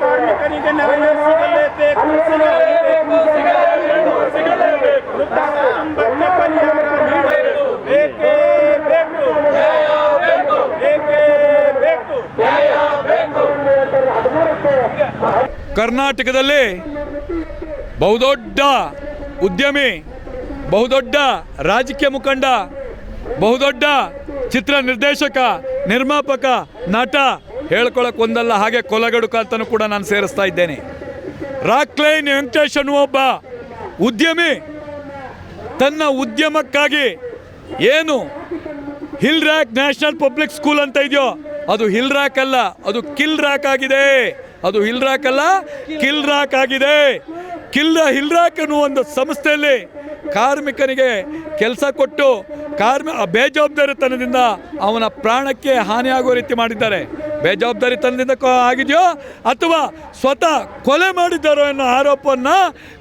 ಕಾರ್ಮಿಕರಿಗೆ ನೆರವು ಸಿಗಲೇಬೇಕು ಸಿಗಲೇಬೇಕು ಸಿಗಲೇಬೇಕು ಸಿಗಲೇಬೇಕು. ವೃದ್ಧ ಕುಟುಂಬಕ್ಕೆ ಪರಿಹಾರ ನೀಡಬೇಕು. ಬೇಕೇ ಬೇಕು. ಬೇಕೇ ಬೇಕು. ಕರ್ನಾಟಕದಲ್ಲಿ ಬಹುದೊಡ್ಡ ಉದ್ಯಮಿ, ಬಹುದೊಡ್ಡ ರಾಜಕೀಯ ಮುಖಂಡ, ಬಹುದೊಡ್ಡ ಚಿತ್ರ ನಿರ್ದೇಶಕ, ನಿರ್ಮಾಪಕ, ನಟ ಹೇಳ್ಕೊಳಕ್ ಒಂದಲ್ಲ, ಹಾಗೆ ಕೊಲಗಡುಕ ಅಂತಲೂ ಕೂಡ ನಾನು ಸೇರಿಸ್ತಾ ಇದ್ದೇನೆ. ರಾಕ್ಲೈನ್ ವೆಂಕಟೇಶ್ ಅನ್ನುವ ಒಬ್ಬ ಉದ್ಯಮಿ. ತನ್ನ ಉದ್ಯಮಕ್ಕಾಗಿ ಏನು Hill Rock National Public School ಅಂತ ಇದೆಯೋ, ಅದು ಹಿಲ್ ರ್ಯಾಕ್ ಅಲ್ಲ, ಅದು ಕಿಲ್ ರ್ಯಾಕ್ ಆಗಿದೆ. ಅದು ಹಿಲ್ ರ್ಯಾಕ್ ಅಲ್ಲ ಕಿಲ್ ರ್ಯಾಕ್ ಆಗಿದೆ. ಕಿಲ್ ಹಿಲ್ ರ್ಯಾಕ್ ಅನ್ನುವ ಒಂದು ಸಂಸ್ಥೆಯಲ್ಲಿ ಕಾರ್ಮಿಕನಿಗೆ ಕೆಲಸ ಕೊಟ್ಟು ಕಾರ್ಮಿ ಬೇಜವಾಬ್ದಾರಿತನದಿಂದ ಅವನ ಪ್ರಾಣಕ್ಕೆ ಹಾನಿಯಾಗುವ ರೀತಿ ಮಾಡಿದ್ದಾರೆ. ಬೇಜವಾಬ್ದಾರಿತನದಿಂದ ಆಗಿದೆಯೋ ಅಥವಾ ಸ್ವತಃ ಕೊಲೆ ಮಾಡಿದ್ದಾರೋ ಅನ್ನೋ ಆರೋಪವನ್ನು,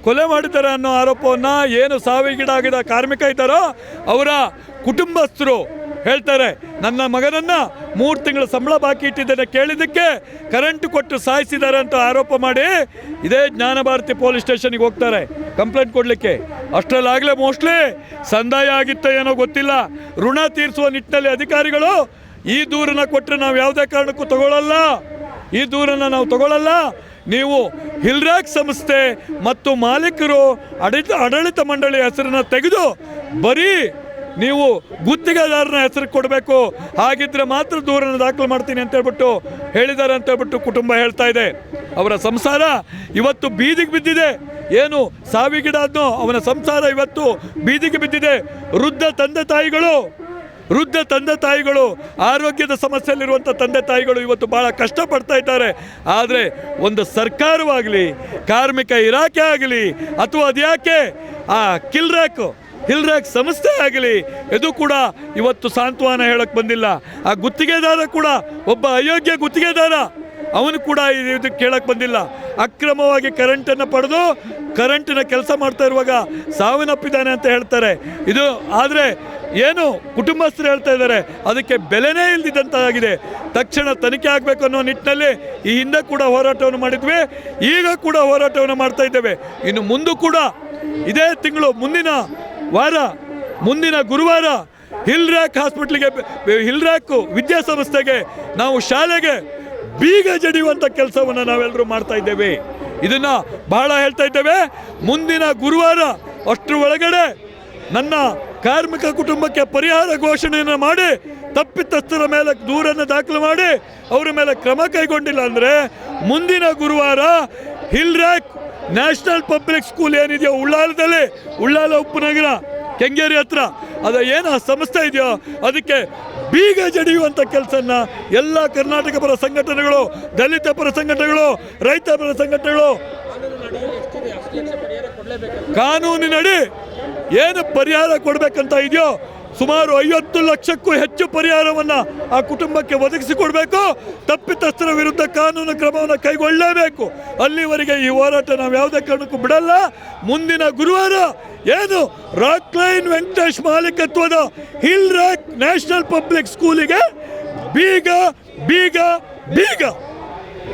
ಕೊಲೆ ಮಾಡಿದ್ದಾರೆ ಅನ್ನೋ ಆರೋಪವನ್ನು ಏನು ಸಾವಿಗೀಡಾಗಿದ ಕಾರ್ಮಿಕ ಇದ್ದಾರೋ, ಅವರ ಕುಟುಂಬಸ್ಥರು ಹೇಳ್ತಾರೆ, ನನ್ನ ಮಗನನ್ನ ಮೂರು ತಿಂಗಳ ಸಂಬಳ ಬಾಕಿ ಇಟ್ಟಿದ್ದೇನೆ ಕೇಳಿದ್ದಕ್ಕೆ ಕರೆಂಟ್ ಕೊಟ್ಟು ಸಾಯಿಸಿದ್ದಾರೆ ಅಂತ ಆರೋಪ ಮಾಡಿ ಇದೇ ಜ್ಞಾನ ಭಾರತಿ ಪೊಲೀಸ್ ಸ್ಟೇಷನ್ಗೆ ಹೋಗ್ತಾರೆ. ಕಂಪ್ಲೇಂಟ್ ಕೊಡಲಿಕ್ಕೆ. ಅಷ್ಟರಲ್ಲಾಗಲೇ ಮೋಸ್ಟ್ಲಿ ಸಂದಾಯ ಆಗಿತ್ತ ಏನೋ ಗೊತ್ತಿಲ್ಲ. ಋಣ ತೀರಿಸುವ ನಿಟ್ಟಿನಲ್ಲಿ ಅಧಿಕಾರಿಗಳು ಈ ದೂರನ್ನ ಕೊಟ್ಟರೆ ನಾವು ಯಾವುದೇ ಕಾರಣಕ್ಕೂ ತಗೊಳ್ಳಲ್ಲ ಈ ದೂರನ್ನು ನಾವು ತಗೊಳ್ಳಲ್ಲ ನೀವು ಹಿಲ್ರಾಕ್ ಸಂಸ್ಥೆ ಮತ್ತು ಮಾಲೀಕರು ಆಡಳಿತ ಆಡಳಿತ ಮಂಡಳಿ ಹೆಸರನ್ನು ತೆಗೆದು ಬರೀ ನೀವು ಗುತ್ತಿಗೆದಾರನ ಹೆಸರು ಕೊಡಬೇಕು. ಹಾಗಿದ್ರೆ ಮಾತ್ರ ದೂರನ್ನು ದಾಖಲು ಮಾಡ್ತೀನಿ ಅಂತ ಹೇಳ್ಬಿಟ್ಟು ಹೇಳಿದ್ದಾರೆ ಅಂತ ಹೇಳ್ಬಿಟ್ಟು ಕುಟುಂಬ ಹೇಳ್ತಾ ಇದೆ. ಅವರ ಸಂಸಾರ ಇವತ್ತು ಬೀದಿಗೆ ಬಿದ್ದಿದೆ. ಏನು ಸಾವಿಗಿಡಾದ್ನೋ ಅವನ ಸಂಸಾರ ಇವತ್ತು ಬೀದಿಗೆ ಬಿದ್ದಿದೆ. ವೃದ್ಧ ತಂದೆ ತಾಯಿಗಳು, ವೃದ್ಧ ತಂದೆ ತಾಯಿಗಳು, ಆರೋಗ್ಯದ ಸಮಸ್ಯೆಯಲ್ಲಿರುವಂಥ ತಂದೆ ತಾಯಿಗಳು ಇವತ್ತು ಭಾಳ ಕಷ್ಟಪಡ್ತಾ ಇದ್ದಾರೆ. ಆದರೆ ಒಂದು ಸರ್ಕಾರವಾಗಲಿ, ಕಾರ್ಮಿಕ ಇಲಾಖೆ ಆಗಲಿ, ಅಥವಾ ಅದ್ಯಾಕೆ? ಆ ಕಿಲ್ರ್ಯಾಕ್ ಹಿಲ್ರ್ಯಾಕ್ ಸಂಸ್ಥೆ ಆಗಲಿ, ಇದು ಕೂಡ ಇವತ್ತು ಸಾಂತ್ವನ ಹೇಳಕ್ಕೆ ಬಂದಿಲ್ಲ. ಆ ಗುತ್ತಿಗೆದಾರ ಕೂಡ ಒಬ್ಬ ಅಯೋಗ್ಯ ಗುತ್ತಿಗೆದಾರ, ಅವನು ಕೂಡ ಇದು ಕೇಳಕ್ಕೆ ಬಂದಿಲ್ಲ. ಅಕ್ರಮವಾಗಿ ಕರೆಂಟನ್ನು ಪಡೆದು ಕರೆಂಟಿನ ಕೆಲಸ ಮಾಡ್ತಾ ಇರುವಾಗ ಸಾವನ್ನಪ್ಪಿದ್ದಾನೆ ಅಂತ ಹೇಳ್ತಾರೆ. ಇದು ಆದರೆ ಏನು ಕುಟುಂಬಸ್ಥರು ಹೇಳ್ತಾ ಇದ್ದಾರೆ, ಅದಕ್ಕೆ ಬೆಲೆನೇ ಇಲ್ದಿದ್ದಂತಾಗಿದೆ. ತಕ್ಷಣ ತನಿಖೆ ಆಗಬೇಕು ಅನ್ನೋ ನಿಟ್ಟಿನಲ್ಲಿ ಈ ಹಿಂದೆ ಕೂಡ ಹೋರಾಟವನ್ನು ಮಾಡಿದ್ವಿ, ಈಗ ಕೂಡ ಹೋರಾಟವನ್ನು ಮಾಡ್ತಾ ಇದ್ದೇವೆ. ಇನ್ನು ಮುಂದೂ ಕೂಡ ಇದೇ ತಿಂಗಳು ಮುಂದಿನ ವಾರ, ಮುಂದಿನ ಗುರುವಾರ ಹಿಲ್ ರ್ಯಾಕ್ ಹಾಸ್ಪಿಟ್ಲಿಗೆ ಹಿಲ್ ರ್ಯಾಕ್ ವಿದ್ಯಾಸಂಸ್ಥೆಗೆ ನಾವು ಶಾಲೆಗೆ ಬೀಗ ಜಡಿಯುವಂಥ ಕೆಲಸವನ್ನು ನಾವೆಲ್ಲರೂ ಮಾಡ್ತಾ ಇದ್ದೇವೆ. ಇದನ್ನು ಬಹಳ ಹೇಳ್ತಾ ಇದ್ದೇವೆ. ಮುಂದಿನ ಗುರುವಾರ ಅಷ್ಟರ ಒಳಗಡೆ ನನ್ನ ಕಾರ್ಮಿಕ ಕುಟುಂಬಕ್ಕೆ ಪರಿಹಾರ ಘೋಷಣೆಯನ್ನು ಮಾಡಿ, ತಪ್ಪಿತಸ್ಥರ ಮೇಲೆ ದೂರನ್ನು ದಾಖಲು ಮಾಡಿ, ಅವರ ಮೇಲೆ ಕ್ರಮ ಕೈಗೊಂಡಿಲ್ಲ ಅಂದರೆ ಮುಂದಿನ ಗುರುವಾರ Hill Rock National Public School ಏನಿದೆಯೋ ಉಳ್ಳಾಲದಲ್ಲಿ, ಉಳ್ಳಾಲ ಉಪನಗರ ಕೆಂಗೇರಿ ಹತ್ರ, ಅದು ಏನು ಆ ಸಂಸ್ಥೆ ಇದೆಯೋ ಅದಕ್ಕೆ ಬೀಗ ಜಡಿಯುವಂಥ ಕೆಲಸನ ಎಲ್ಲ ಕರ್ನಾಟಕ ಪರ ಸಂಘಟನೆಗಳು, ದಲಿತ ಪರ ಸಂಘಟನೆಗಳು, ರೈತ ಪರ ಸಂಘಟನೆಗಳು ಕಾನೂನಿನಡಿ ಏನು ಪರಿಹಾರ ಕೊಡಬೇಕಂತ ಇದೆಯೋ ಸುಮಾರು ಐವತ್ತು ಲಕ್ಷಕ್ಕೂ ಹೆಚ್ಚು ಪರಿಹಾರವನ್ನು ಆ ಕುಟುಂಬಕ್ಕೆ ಒದಗಿಸಿಕೊಡಬೇಕು. ತಪ್ಪಿತಸ್ಥರ ವಿರುದ್ಧ ಕಾನೂನು ಕ್ರಮವನ್ನು ಕೈಗೊಳ್ಳಲೇಬೇಕು. ಅಲ್ಲಿವರೆಗೆ ಈ ಹೋರಾಟ ನಾವು ಯಾವುದೇ ಕಾರಣಕ್ಕೂ ಬಿಡಲ್ಲ. ಮುಂದಿನ ಗುರುವಾರ ಏನು? ರಾಕ್ ಲೈನ್ ವೆಂಕಟೇಶ್ ಮಾಲೀಕತ್ವದ ಹಿಲ್ ರಾಕ್ ನ್ಯಾಷನಲ್ ಪಬ್ಲಿಕ್ ಸ್ಕೂಲಿಗೆ ಬೀಗ ಬೀಗ ಬೀಗ.